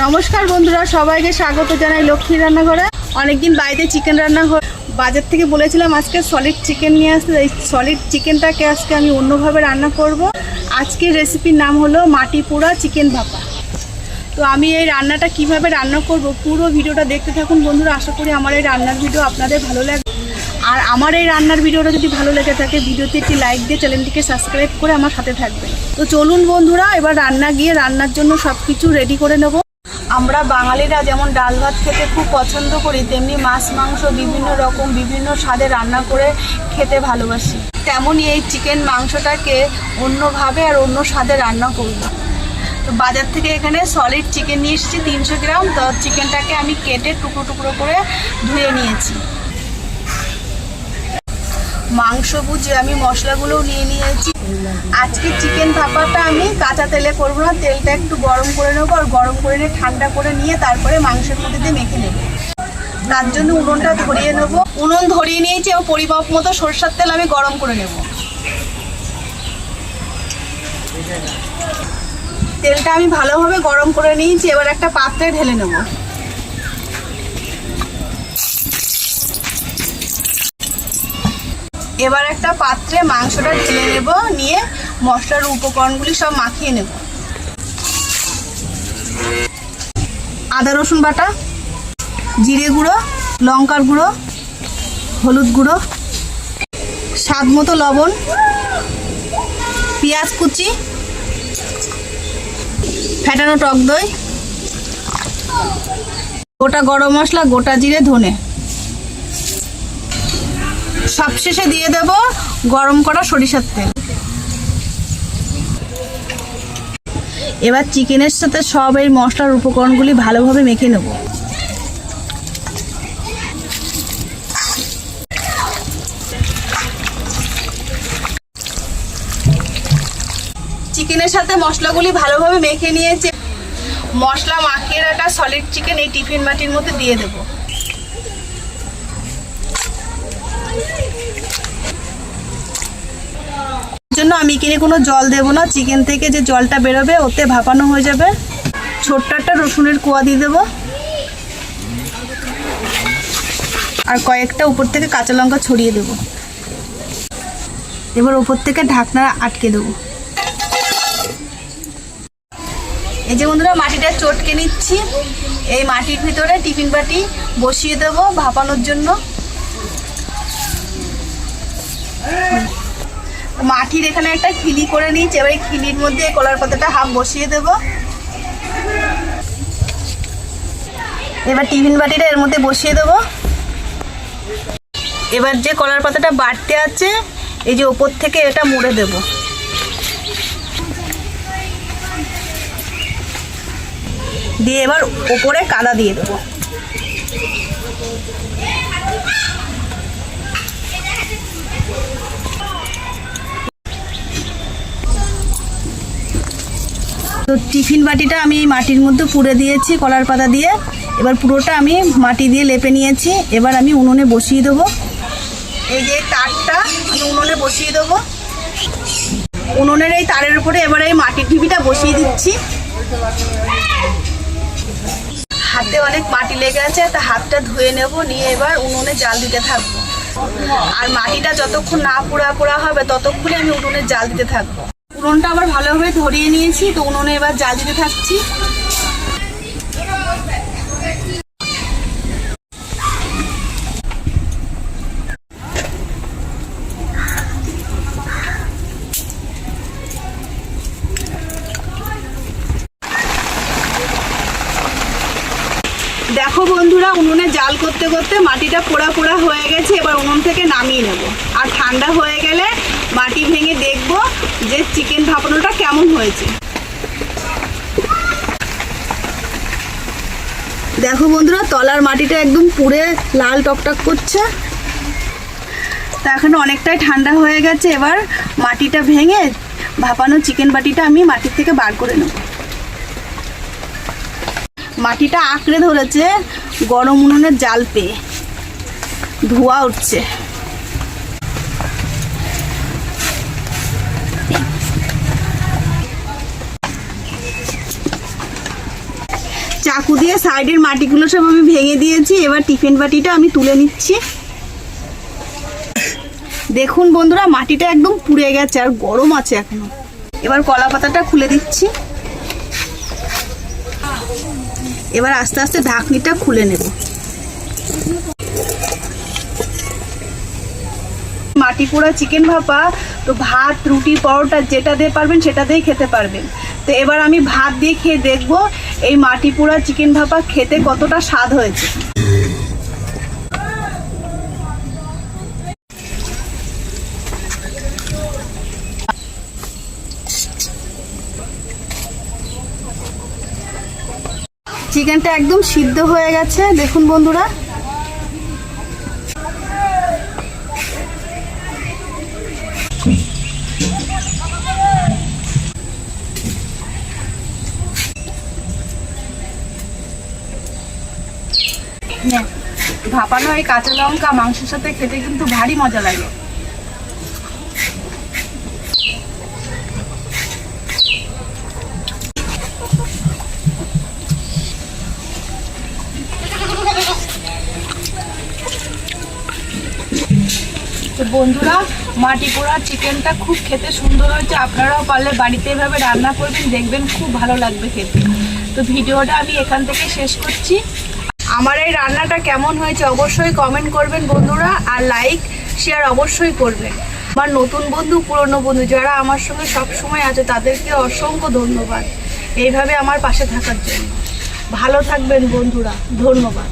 নমস্কার বন্ধুরা, সবাইকে স্বাগত জানাই লক্ষ্মী রান্নাঘরে। অনেকদিন বাড়িতে চিকেন রান্না বাজার থেকে বলেছিলাম আজকে সলিড চিকেন নিয়ে আসতে এই সলিড চিকেনটাকে আজকে আমি অন্যভাবে রান্না করব। আজকের রেসিপির নাম হলো মাটি পোড়া চিকেন ভাপা। তো আমি এই রান্নাটা কীভাবে রান্না করব পুরো ভিডিওটা দেখতে থাকুন বন্ধুরা, আশা করি আমার এই রান্নার ভিডিও আপনাদের ভালো লাগবে। আর আমার এই রান্নার ভিডিওটা যদি ভালো লেগে থাকে, ভিডিওতে একটি লাইক দিয়ে চ্যানেলটিকে সাবস্ক্রাইব করে আমার সাথে থাকবে তো চলুন বন্ধুরা, এবার রান্না গিয়ে রান্নার জন্য সব কিছু রেডি করে নেব। আমরা বাঙালিরা যেমন ডাল ভাত খেতে খুব পছন্দ করি, তেমনি মাছ, মাংস বিভিন্ন রকম, বিভিন্ন স্বাদে রান্না করে খেতে ভালোবাসি। তেমনই এই চিকেন মাংসটাকে অন্যভাবে আর অন্য স্বাদে রান্না করব। তো বাজার থেকে এখানে সলিড চিকেন নিয়ে এসেছি, তিনশো গ্রাম। তো চিকেনটাকে আমি কেটে টুকরো টুকরো করে ধুয়ে নিয়েছি। মাংস বুঝে আমি মশলাগুলোও নিয়ে নিয়েছি। আজকে চিকেন ভাপাটা আমি কাঁচা তেলে করব না, তেলটা একটু গরম করে নেব আর গরম করে নিয়ে ঠান্ডা করে নিয়ে তারপরে মাংসের মধ্যে দিয়ে মেখে নেব। তার জন্য উনুনটা ধরিয়ে নেব। উনুন ধরিয়ে নিয়েছি এবং পরিমাপ মতো সরষার তেল আমি গরম করে নেব। তেলটা আমি ভালোভাবে গরম করে নিয়েছি, এবার একটা পাত্রে ঢেলে নেব। এবার একটা পাত্রে মাংসটা ঢেলে নেব, নিয়ে মশলার উপকরণগুলি সব মাখিয়ে নেব। আদা, রসুন বাটা, জিরে গুঁড়ো, লঙ্কার গুঁড়ো, হলুদ গুঁড়ো, স্বাদ মতো লবণ, পেঁয়াজ কুচি, ফেটানো টক দই, গোটা গরম মশলা, গোটা জিরে, ধনে। সবশেষে দিয়ে দেব গরম করা সরিষার তেল। এবার চিকেনের সাথে সব এই মশলার উপকরণগুলি ভালোভাবে মেখে নেব। চিকেনের সাথে মশলাগুলি ভালোভাবে মেখে নিয়েছে মশলা মাখিয়ে রাখা সলিড চিকেন এই টিফিন বাটির মধ্যে দিয়ে দেবো। জন্য আমি কিনে কোনো জল দেব না। চিকেন থেকে যে জলটা বেরোবে, ওতে ভাপানো হয়ে যাবে। ছোট্ট একটা রসুনের কোয়া দিয়ে দেবো। আর কয়েকটা উপর থেকে কাঁচা লঙ্কা ছড়িয়ে দেবো। এবার উপর থেকে ঢাকনা আটকে দেবো। এই যে বন্ধুরা, মাটিটা চটকে নিচ্ছি। এই মাটির ভিতরে টিফিন বাটি বসিয়ে দেবো ভাপানোর জন্য। মাটির এখানে একটা খিলি করে নিয়েছি, এবার এই খিলির মধ্যে কলার পাতাটা হাফ বসিয়ে দেব। এবার টিফিন বাটিটা এর মধ্যে বসিয়ে দেব। এবার যে কলার পাতাটা বাড়তে আছে, এই যে ওপর থেকে এটা মুড়ে দেব। দিয়ে এবার ওপরে কাদা দিয়ে দেবো। তো টিফিন বাটিটা আমি মাটির মধ্যে পুড়ে দিয়েছি, কলার পাতা দিয়ে। এবার পুরোটা আমি মাটি দিয়ে লেপে নিয়েছি। এবার আমি উনুনে বসিয়ে দেবো। এই যে তারটা, আমি উনুনে বসিয়ে দেবো। উনুনের এই তারের উপরে এবার এই মাটির ঢিপিটা বসিয়ে দিচ্ছি। হাতে অনেক মাটি লেগে আছে, তা হাতটা ধুয়ে নেব, নিয়ে এবার উনুনে জাল দিতে থাকব। আর মাটিটা যতক্ষণ না পোড়া পোড়া হবে, ততক্ষণে আমি উনুনে জাল দিতে থাকব। উনুনটা আবার ভালোভাবে ধরিয়ে নিয়েছি, তো উনুনে এবার জাল দিতে থাকছি। দেখো বন্ধুরা, উনুনে জাল করতে করতে মাটিটা পোড়া পোড়া হয়ে গেছে, এবার উনুন থেকে নামিয়ে নেব। আর ঠান্ডা হয়ে গেলে মাটি ভেঙে দেখব যে চিকেন ভাপানোটা কেমন হয়েছে। দেখো বন্ধুরা, তলার মাটিটা একদম পুড়ে লাল টকটক করছে। তা এখন অনেকটাই ঠান্ডা হয়ে গেছে, এবার মাটিটা ভেঙে ভাপানো চিকেন বাটিটা আমি মাটির থেকে বার করে নেব। মাটিটা আঁকড়ে ধরেছে গরম উনুনের জাল পেয়ে। ধোয়া উঠছে। চাকু দিয়ে সাইডের মাটিগুলো সব আমি ভেঙে দিয়েছি। এবার টিফিন বাটিটা আমি তুলে নিচ্ছি। দেখুন বন্ধুরা, মাটিটা একদম পুড়ে গেছে আর গরম আছে এখনও। এবার কলা পাতাটা খুলে দিচ্ছি। এবার আস্তে আস্তে ঢাকনিটা খুলে নেব। মাটি পোড়া চিকেন ভাপা, তো ভাত, রুটি, পরোটা যেটা দিয়ে পারবেন সেটা দিয়েই খেতে পারবেন। তো এবার আমি ভাত দিয়ে খেয়ে দেখব এই মাটি পোড়া চিকেন ভাপা খেতে কতটা স্বাদ হয়েছে। চিকেনটা একদম সিদ্ধ হয়ে গেছে। দেখুন বন্ধুরা ভাপানো এই কাঁচা লঙ্কা, মাংসের সাথে খেতে কিন্তু ভারী মজা লাগে। বন্ধুরা মাটি পোড়া চিকেনটা খুব খেতে সুন্দর হয়েছে। আপনারাও পারলে বাড়িতে এভাবে রান্না করবেন, দেখবেন খুব ভালো লাগবে খেতে। তো ভিডিওটা আমি এখান থেকে শেষ করছি। আমার এই রান্নাটা কেমন হয়েছে অবশ্যই কমেন্ট করবেন বন্ধুরা, আর লাইক শেয়ার অবশ্যই করবেন। আমার নতুন বন্ধু, পুরনো বন্ধু, যারা আমার সঙ্গে সব সময় আছে, তাদেরকে অসংখ্য ধন্যবাদ। এইভাবে আমার পাশে থাকার জন্য। ভালো থাকবেন বন্ধুরা, ধন্যবাদ।